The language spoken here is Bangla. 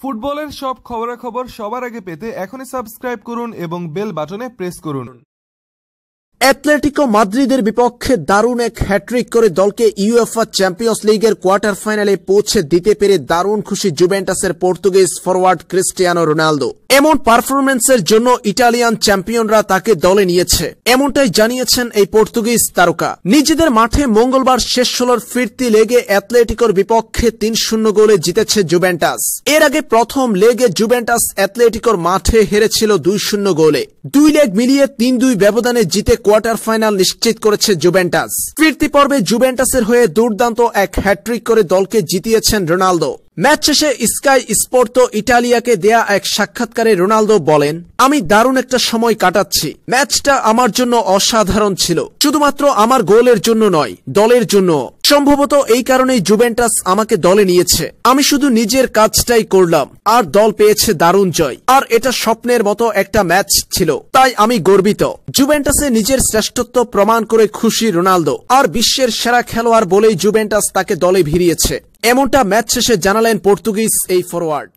ফুটবলের সব খবরাখবর সবার আগে পেতে এখনই সাবস্ক্রাইব করুন এবং বেল বাটনে প্রেস করুন। অ্যাটলেটিকো মাদ্রিদের বিপক্ষে দারুণ এক হ্যাট্রিক করে দলকে ইউএফআ চ্যাম্পিয়ন্স লিগের কোয়ার্টার ফাইনালে পৌঁছে দিতে পেরে দারুণ খুশি জুভেন্টাসের পর্তুগিজ ফরওয়ার্ড ক্রিস্টিয়ানো রোনালদো। এমন পারফরমেন্সের জন্য ইটালিয়ান চ্যাম্পিয়নরা তাকে দলে নিয়েছে। এমনটাই জানিয়েছেন এই পর্তুগিজ তারকা। নিজেদের মাঠে মঙ্গলবার শেষ ষোলোর ফিরতি লেগে অ্যাথলেটিকোর বিপক্ষে তিন শূন্য গোলে জিতেছে জুভেন্টাস। এর আগে প্রথম লেগে জুভেন্টাস অ্যাথলেটিকোর মাঠে হেরেছিল দুই শূন্য গোলে। দুই লেগ মিলিয়ে তিন দুই ব্যবধানে জিতে কোয়ার্টার ফাইনাল নিশ্চিত করেছে জুভেন্টাস। ফিরতি পর্বে জুভেন্টাসের হয়ে দুর্দান্ত এক হ্যাট্রিক করে দলকে জিতিয়েছেন রোনালদো। ম্যাচ শেষে স্কাই স্পোর্টো ইটালিয়াকে দেয়া এক সাক্ষাৎকারে রোনালদো বলেন, আমি দারুণ একটা সময় কাটাচ্ছি। ম্যাচটা আমার জন্য অসাধারণ ছিল। শুধুমাত্র আমার গোলের জন্য নয়, দলের জন্য সম্ভবত এই কারণেই জুভেন্টাস আমাকে দলে নিয়েছে। আমি শুধু নিজের কাজটাই করলাম, আর দল পেয়েছে দারুণ জয়। আর এটা স্বপ্নের মতো একটা ম্যাচ ছিল, তাই আমি গর্বিত। জুভেন্টাসে নিজের শ্রেষ্ঠত্ব প্রমাণ করে খুশি রোনালদো, আর বিশ্বের সেরা খেলোয়াড় বলেই জুভেন্টাস তাকে দলে ভিড়িয়েছে। এমনটা ম্যাচ শেষে জানালেন পর্তুগিজ এই ফরওয়ার্ড